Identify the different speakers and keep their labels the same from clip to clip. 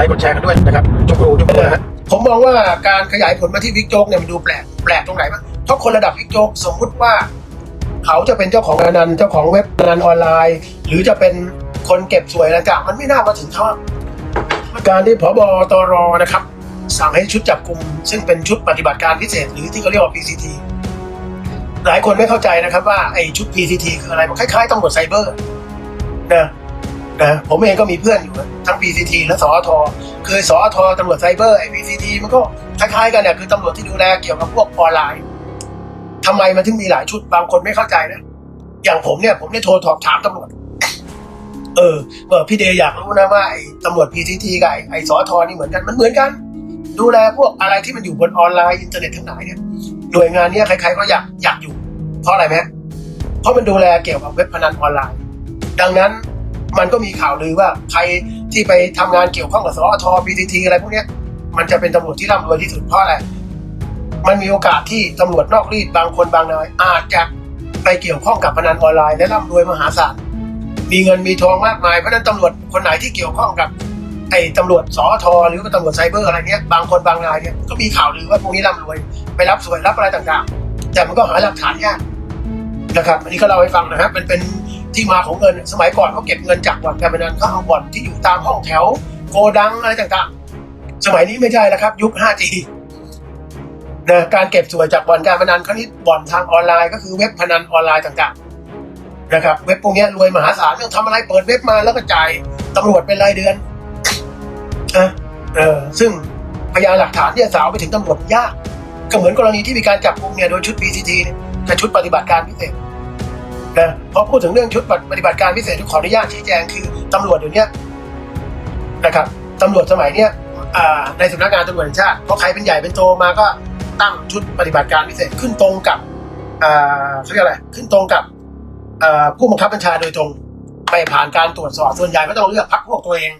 Speaker 1: ลค์กดแชร์กันด้วยนะครับจุกรูจุกรูนะฮะผมมองว่าการขยายผลมาที่วิกโจ๊กเนี่ยมันดูแปลกแปลกตรงไหนบ้างเพราะคนระดับวิกโจ๊กสมมุติว่า เขาจะเป็นเจ้าของพนันเจ้าของเว็บพนันออนไลน์ หรือจะเป็นคนเก็บสวยอะไรต่างๆมันไม่น่ามาถึงเขาการที่พบตรนะครับ สั่งให้ชุดจับกลุ่มซึ่งเป็นชุดปฏิบัติการพิเศษ หรือที่เขาเรียกว่า PCT หลายคนไม่เข้าใจนะครับว่าไอ้ชุด PCT คืออะไรมันคล้ายๆตำรวจไซเบอร์นะ นะผมเองก็มีเพื่อนอยู่ทั้ง PCT และสอทคือสอทตำรวจไซเบอร์ไอ้ PCT มันก็คล้ายๆกันเนี่ยคือตำรวจที่ดูแลเกี่ยวกับพวกออนไลน์ทำไมมันถึงมีหลายชุดบางคนไม่เข้าใจนะอย่างผมเนี่ยผมได้โทรสอบถามตำรวจ เออเออพี่เดย์อยากรู้นะว่าไอ้ตำรวจ PCT กับไอ้ไอ้สอทนี่เหมือนกันมันเหมือนกัน ดูแลพวกอะไรที่มันอยู่บนออนไลน์อินเทอร์เน็ตทั้งหลายเนี่ยหน่วยงานเนี้ยใครๆก็อยากอยากอยู่ เพราะอะไรไหมเพราะมันดูแลเกี่ยวกับเว็บพนันออนไลน์ ดังนั้น มันก็มีข่าวลือว่าใครที่ไปทำงานเกี่ยวข้องกับสอท PTT อะไรพวกนี้มันจะเป็นตำรวจที่ร่ำรวยที่สุดเพราะอะไรมันมีโอกาสที่ตำรวจนอกรีดบางคนบางนายอาจจะไปเกี่ยวข้องกับพนันออนไลน์และร่ำรวยมหาศาลมีเงินมีทองมากมายเพราะนั้นตำรวจคนไหนที่เกี่ยวข้องกับไอ้ตำรวจสอทหรือว่าตำรวจไซเบอร์อะไรเนี้ยบางคนบางนายเนี่ยก็มีข่าวลือว่าพวกนี้ร่ำรวยไปรับสวยรับอะไรต่างๆ แต่มันก็หาหลักฐานยากนะครับ อันนี้ก็เล่าให้ฟังนะครับมันเป็น ที่มาของเงินสมัยก่อนเขาเก็บเงินจากบ่อนการพนันเขาเอาบ่อนที่อยู่ตามห้องแถว โกดังอะไรต่างๆ สมัยนี้ไม่ใช่แล้วครับ ยุค 5G นะการเก็บสวยจากบ่อนการพนันครานี้บ่อนทางออนไลน์ก็คือเว็บพนันออนไลน์ต่างๆนะครับเว็บพวกนี้รวยมหาศาลเรื่องทำอะไรเปิดเว็บมาแล้วก็จ่ายตำรวจเป็นรายเดือนนะเออซึ่งพยานหลักฐานที่จะสาวไปถึงตำรวจยาก ก็เหมือนกรณีที่มีการจับกุมเนี่ยโดยชุด PCT เนี่ยกับชุดปฏิบัติการพิเศษ นะพอพูดถึงเรื่องชุดปฏิบัติการพิเศษขออนุญาตชี้แจงคือตำรวจเดี๋ยวนี้นะครับตำรวจสมัยเนี้ยในสำนักงานตำรวจแห่งชาติพอใครเป็นใหญ่เป็นโตมาก็ตั้งชุดปฏิบัติการพิเศษขึ้นตรงกับเขาเรียกอะไรขึ้นตรงกับผู้บังคับบัญชาโดยตรงไม่ผ่านการตรวจสอบส่วนใหญ่ก็ต้องเลือกพรรคพวกตัวเอง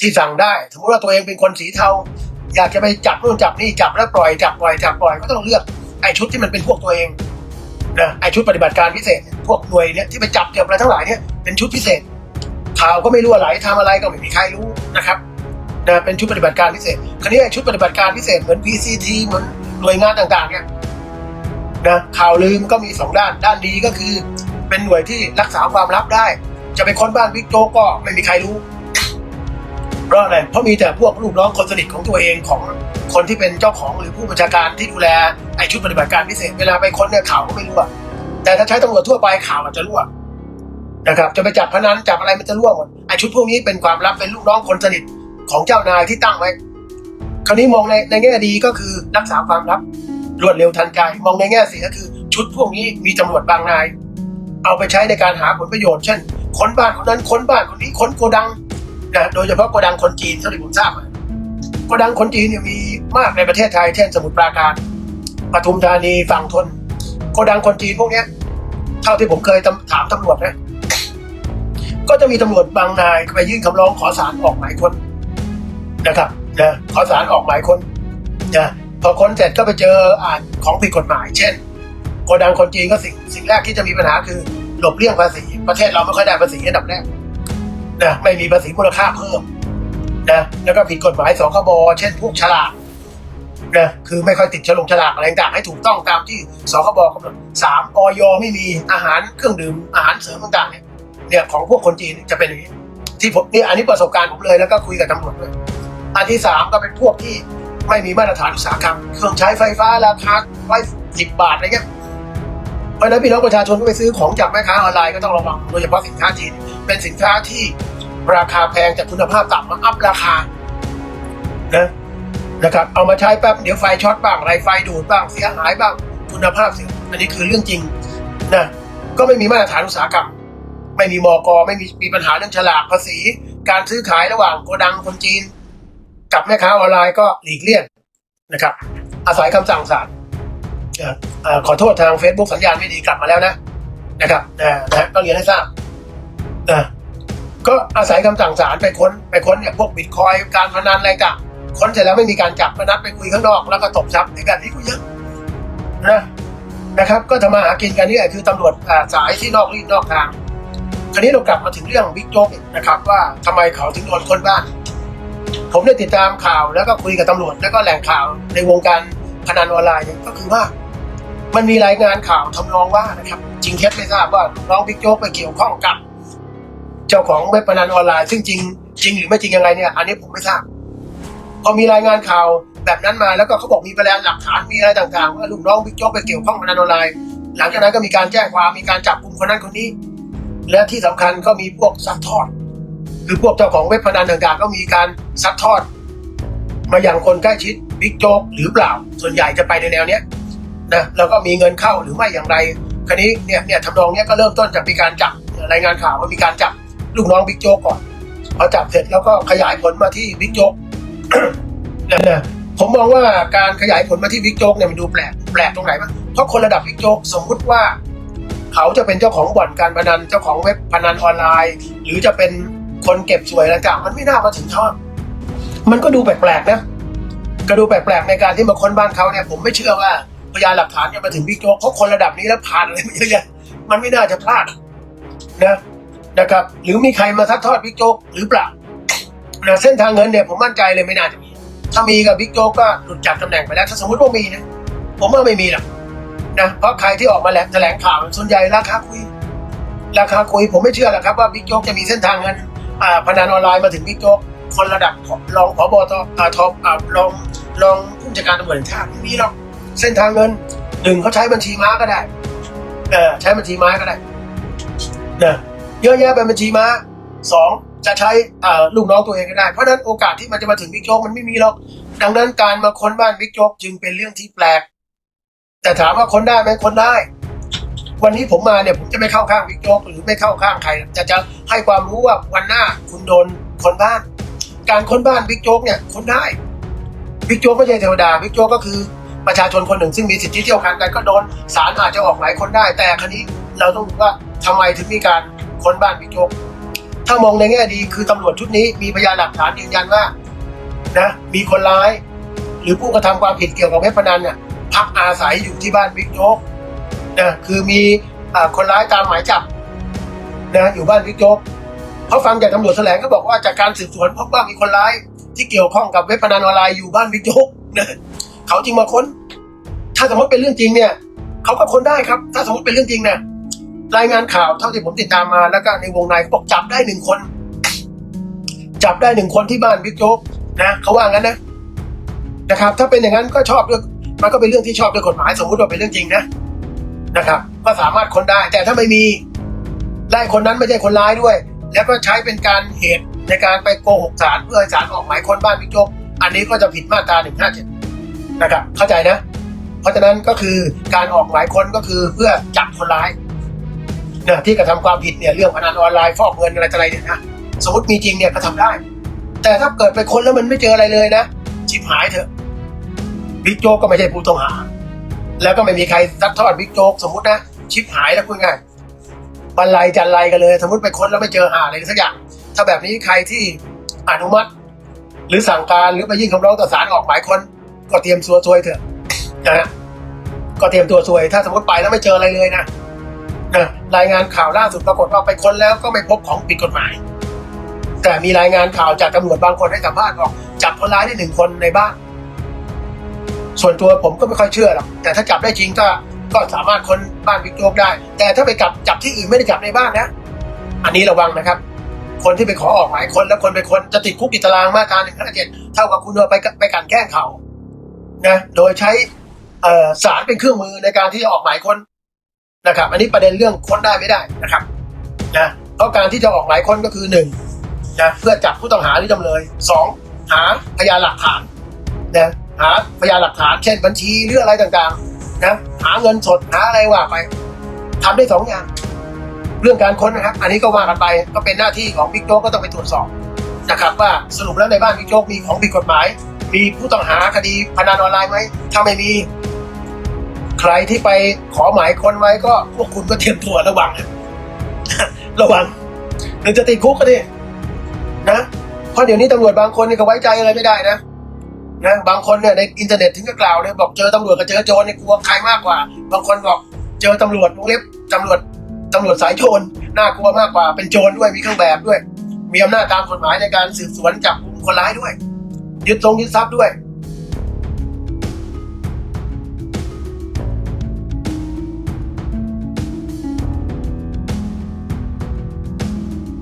Speaker 1: ที่สั่งได้ สมมติว่าตัวเองเป็นคนสีเทา อยากจะไปจับนู่นจับนี่จับแล้วปล่อยจับปล่อยจับปล่อยก็ต้องเลือกไอ้ชุดที่มันเป็นพวกตัวเอง นะไอชุดปฏิบัติการพิเศษ พวกหน่วยเนี่ยที่ไปจับเก็บอะไรทั้งหลายเนี่ยเป็นชุดพิเศษ ข่าวก็ไม่รู้อะไรทำอะไรก็ไม่มีใครรู้นะครับนะเป็นชุดปฏิบัติการพิเศษคราวนี้ไอชุดปฏิบัติการพิเศษเหมือน PCT เหมือนหน่วยงานต่างๆเนี่ยนะข่าวลืมก็มีสองด้านด้านดีก็คือ เป็นหน่วยที่รักษาความลับได้ จะไปค้นบ้านบิ๊กโจ๊กก็ไม่มีใครรู้เพราะอะไรเพราะมีแต่พวกลูกน้องคนสนิทของตัวเองของ คนที่เป็นเจ้าของหรือผู้บัญชาการที่ดูแลไอชุดปฏิบัติการพิเศษเวลาไปค้นเนี่ยข่าวก็ไม่รู้อะแต่ถ้าใช้ตำรวจทั่วไปข่าวอาจจะรั่วนะครับจะไปจับพนันจับอะไรมันจะรั่วหมดไอชุดพวกนี้เป็นความลับเป็นลูกน้องคนสนิทของเจ้านายที่ตั้งไว้ คราวนี้มองในในแง่ดีก็คือรักษาความลับรวดเร็วทันใจ มองในแง่เสียก็คือ ชุดพวกนี้มีตำรวจบางนาย เอาไปใช้ในการหาผลประโยชน์เช่นค้นบ้านคนนั้นค้นบ้านคนนี้ค้นโกดังนะโดยเฉพาะโกดังคนจีนเท่าที่ผมทราบมา โกดังคนจีนเนี่ยมีมากในประเทศไทย เช่นสมุทรปราการปทุมธานีฝั่งทนโกดังคนจีนพวกเนี้ย เท่าที่ผมเคยถามตำรวจนะ ก็จะมีตำรวจบางนายไปยื่นคำร้องขอสารออกหมายค้นนะครับนะขอสารออกหมายค้นนะพอค้นเสร็จก็ไปเจออ่านของผิดกฎหมาย เช่นโกดังคนจีนก็สิ่งสิ่งแรกที่จะมีปัญหาคือ หลบเลี่ยงภาษี ประเทศเราไม่ค่อยได้ภาษีอันดับแรกนะไม่มีภาษีมูลค่าเพิ่ม นะแล้วก็ผิดกฎหมายสคบเช่นพวกฉลากนะคือไม่ค่อยติดฉลงฉลากอะไรต่างให้ถูกต้องตามที่สคบกำหนดสามออยไม่มีอาหารเครื่องดื่มอาหารเสริมต่างๆเนี่ยเนี่ยของพวกคนจีนจะเป็นอย่างนี้ที่ผมนี่อันนี้ประสบการณ์ผมเลยแล้วก็คุยกับตำรวจเลยอันที่สามก็เป็นพวกที่ไม่มีมาตรฐานอุตสาหกรรมเครื่องใช้ไฟฟ้าราคาไว้สิบบาทอะไรเงี้ยเพราะฉะนั้นพี่น้องประชาชนก็ไปซื้อของจากแม่ค้าออนไลน์ก็ต้องระวังโดยเฉพาะสินค้าจีนเป็นสินค้าที่ ราคาแพงแต่คุณภาพต่ำมาอัพราคานะนะครับ เอามาใช้แป๊บเดี๋ยวไฟช็อตบ้างไรไฟดูดบ้างเสียหายบ้างคุณภาพเสียอันนี้คือเรื่องจริงนะก็ไม่มีมาตรฐานอุตสาหกรรม ไม่มีมอกอไม่มีมีปัญหาเรื่องฉลากภาษี การซื้อขายระหว่างโกดังคนจีน กับแม่ค้าออนไลน์ก็หลีกเลี่ยงนะครับ อาศัยคำสั่งศาลขอโทษทาง Facebook สัญญาณไม่ดีกลับมาแล้วนะ นะครับนะนะต้องเรียนให้ทราบนะ ก็อาศัยคำสั่งศาลไปค้นไปค้นเนี่ยพวกบิตคอยการพนันอะไรต่างค้นเสร็จแล้วไม่มีการจับมานัดไปคุยข้างนอกแล้วก็ตบทรัพย์ในการนี้ก็เยอะนะนะครับ ก็ทำมาหากินกันนี่แหละคือตำรวจสายที่นอกรีดนอกทางคราวนี้เรากลับมาถึงเรื่องบิ๊กโจ๊กนะครับ ว่าทำไมเขาถึงโดนค้นบ้าน ผมได้ติดตามข่าวแล้วก็คุยกับตำรวจแล้วก็แหล่งข่าวในวงการพนันออนไลน์ก็คือว่า มันมีรายงานข่าวทำนองว่านะครับ จริงเท็จไม่ทราบว่าน้องบิ๊กโจ๊กไปเกี่ยวข้องกับ เจ้าของเว็บพนันออนไลน์ซึ่งจริงจริงหรือไม่จริงยังไงเนี่ยอันนี้ผมไม่ทราบพอมีรายงานข่าวแบบนั้นมาแล้วก็เขาบอกมีพยานหลักฐานมีอะไรต่างๆว่าลูกน้องบิ๊กโจ๊กไปเกี่ยวข้องพนันออนไลน์หลังจากนั้นก็มีการแจ้งความมีการจับกลุ่มคนนั้นคนนี้ และที่สำคัญก็มีพวกซัดทอด คือพวกเจ้าของเว็บพนันต่างๆ ก็มีการซัดทอด มาอย่างคนใกล้ชิดบิ๊กโจ๊กหรือเปล่า ส่วนใหญ่จะไปในแนวเนี้ยนะแล้วก็มีเงินเข้าหรือไม่อย่างไร คราวนี้เนี่ยเนี่ยทำนองเนี้ยก็เริ่มต้นจากมีการจับรายงานข่าวว่ามีการจับ ลูกน้องบิ๊กโจ๊กก่อนพอจับเสร็จแล้วก็ขยายผลมาที่บิ๊กโจ๊กเนี่ยนะผมมองว่าการขยายผลมาที่บิ๊กโจ๊กเนี่ยมันดูแปลกแปลกตรงไหนวะเพราะคนระดับบิ๊กโจ๊กสมมุติว่า เขาจะเป็นเจ้าของบ่อนการพนันเจ้าของเว็บพนันออนไลน์ หรือจะเป็นคนเก็บสวยอะไรต่างมันไม่น่ามาถึงเขามันก็ดูแปลกๆนะก็ดูแปลกๆในการที่มาค้นบ้านเขาเนี่ยผมไม่เชื่อว่าพยานหลักฐานจะมาถึงบิ๊กโจ๊กเพราะคนระดับนี้แล้วผ่านอะไรมาเยอะแยะมันไม่น่าจะพลาดนะ นะครับ หรือมีใครมาทัดทอดบิ๊กโจ๊กหรือเปล่านะเส้นทางเงินเนี่ยผมมั่นใจเลยไม่น่าจะมี ถ้ามีกับบิ๊กโจ๊กก็หลุดจากตำแหน่งไปแล้ว ถ้าสมมติว่ามีนะผมว่าไม่มีหรอกนะเพราะใครที่ออกมาแหลแถลงข่าวส่วนใหญ่ราคาคุย ราคาคุยผมไม่เชื่อหรอกครับว่าบิ๊กโจ๊กจะมีเส้นทางเงินอ่าพนันออนไลน์มาถึงบิ๊กโจ๊กคนระดับรองผบตอ่าทออ่ารองรองผู้จัดการตำรวจแห่งชาติไม่มีหรอกเส้นทางเงินหนึ่งเขาใช้บัญชีม้าก็ได้เออใช้บัญชีม้าก็ได้นะ เยอะแยะเป็นบัญชีม้าสองจะใช้อ่ลูกน้องตัวเองก็ได้ เพราะนั้นโอกาสที่มันจะมาถึงบิ๊กโจ๊กมันไม่มีหรอก ดังนั้นการมาค้นบ้านบิ๊กโจ๊กจึงเป็นเรื่องที่แปลก แต่ถามว่าค้นได้ไหมค้นได้ วันนี้ผมมาเนี่ยผมจะไม่เข้าข้างบิ๊กโจ๊กหรือไม่เข้าข้างใครจะจะให้ความรู้ว่าวันหน้าคุณโดนคนบ้าน การค้นบ้านบิ๊กโจ๊กเนี่ยค้นได้บิ๊กโจ๊กไม่ใช่เทวดาบิ๊กโจ๊กก็คือประชาชนคนหนึ่งซึ่งมีสิทธิเที่ยวกันกันก็โดนศาลอาจจะออกหมายค้นได้ แต่คราวนี้เราต้องดูว่าทำไมถึงมีการ ค้นบ้านบิ๊กโจ๊กถ้ามองในแง่ดีคือตำรวจชุดนี้มีพยานหลักฐานยืนยันว่านะมีคนร้าย หรือผู้กระทำความผิดเกี่ยวกับเว็บพนันเนี่ยพักอาศัยอยู่ที่บ้านบิ๊กโจ๊กนะคือมีอาคนร้ายตามหมายจับนะอยู่บ้านบิ๊กโจ๊กเขาฟังจากตำรวจแถลงก็บอกว่าจากการสืบสวนพบว่ามีคนร้าย ที่เกี่ยวข้องกับเว็บพนันออนไลน์อยู่บ้านบิ๊กโจ๊กนะเขาจึงมาค้น ถ้าสมมติเป็นเรื่องจริงเนี่ยเขาก็ค้นได้ครับ ถ้าสมมติเป็นเรื่องจริงเนี่ย รายงานข่าวเท่าที่ผมติดตามมาแล้วก็ในวงในเขาบอกจับได้หนึ่งคน จับได้หนึ่งคนที่บ้านบิ๊กโจ๊กนะเขาว่างั้นนะนะครับ ถ้าเป็นอย่างนั้นก็ชอบด้วยมันก็เป็นเรื่องที่ชอบด้วยกฎหมายสมมติว่าเป็นเรื่องจริงนะนะครับ ก็สามารถค้นได้ แต่ถ้าไม่มีไล่คนนั้นไม่ใช่คนร้ายด้วย แล้วก็ใช้เป็นการเหตุในการไปโกหกศาลเพื่อศาลออกหมายค้นบ้านบิ๊กโจ๊กอันนี้ก็จะผิดมาตราหนึ่งห้าเจ็ดนะครับ เข้าใจนะ เพราะฉะนั้นก็คือการออกหมายค้นก็คือเพื่อจับคนร้าย นะที่กระทำความผิดเนี่ยเรื่องพนันออนไลน์ฟอกเงินอะไรอะไรเนี่ยนะสมมติมีจริงเนี่ยก็ทำได้ แต่ถ้าเกิดไปค้นแล้วมันไม่เจออะไรเลยนะชิบหายเถอะบิ๊กโจ๊กก็ไม่ใช่ผู้ต้องหา แล้วก็ไม่มีใครซัดทอดบิ๊กโจ๊กสมมตินะชิบหายแล้วคุณไงบรรลัยจันไรกันเลย สมมติไปค้นแล้วไม่เจอหาอะไรสักอย่าง ถ้าแบบนี้ใครที่อนุมัติ หรือสั่งการหรือไปยื่นคำร้องต่อศาลออกหมายค้นก็เตรียมตัวซวยเถอะนะฮะก็เตรียมตัวซวย ถ้าสมมติไปแล้วไม่เจออะไรเลยนะ รายงานข่าวล่าสุดปรากฏว่าไปค้นแล้วก็ไม่พบของผิดกฎหมาย แต่มีรายงานข่าวจากตำรวจบางคนให้สัมภาษณ์บอกจับคนร้ายได้หนึ่งคนในบ้าน ส่วนตัวผมก็ไม่ค่อยเชื่อหรอกแต่ถ้าจับได้จริงก็ก็สามารถค้นบ้านบิ๊กโจ๊กได้ แต่ถ้าไปจับจับที่อื่นไม่ได้จับในบ้านนะอันนี้ระวังนะครับ คนที่ไปขอออกหมายค้นแล้วคนไปค้นจะติดคุกติดตารางมาตราหนึ่งห้าเจ็ดเท่ากับคุณเอาไปไปกันแกล้งเขานะโดยใช้สารเป็นเครื่องมือในการที่จะออกหมายค้น นะครับ อันนี้ประเด็นเรื่องค้นได้ไม่ได้นะครับนะเพราะการที่จะออกหมายค้นก็คือหนึ่งนะเพื่อจับผู้ต้องหาหรือจำเลยสองหาพยานหลักฐานนะหาพยานหลักฐานเช่นบัญชีหรืออะไรต่างๆนะหาเงินสดหาอะไรว่าไปทำได้สองอย่างเรื่องการค้นนะครับ อันนี้ก็ว่ากันไปก็เป็นหน้าที่ของบิ๊กโจ๊กก็ต้องไปตรวจสอบนะครับว่าสรุปแล้วในบ้านบิ๊กโจ๊กมีของผิดกฎหมาย มีผู้ต้องหาคดีพนันออนไลน์ไหมถ้าไม่มี ใครที่ไปขอหมายค้นไว้ก็พวกคุณก็เตรียมตัวระวัง ระวังหรือจะติดคุกก็ดินะเพราะเดี๋ยวนี้ตำรวจบางคนนี่ก็ไว้ใจอะไรไม่ได้นะนะบางคนเนี่ยในอินเทอร์เน็ตถึงกับกล่าวเนี่ยบอกเจอตำรวจกับเจอโจรเนี่ยกลัวใครมากกว่า บางคนบอกเจอตำรวจวงเล็บตำรวจตำรวจสายโจรน่ากลัวมากกว่าเป็นโจรด้วยมีเครื่องแบบด้วย มีอำนาจตามกฎหมายในการสืบสวนจับกลุ่มคนร้ายด้วยยึดทรงยึดทรัพย์ด้วย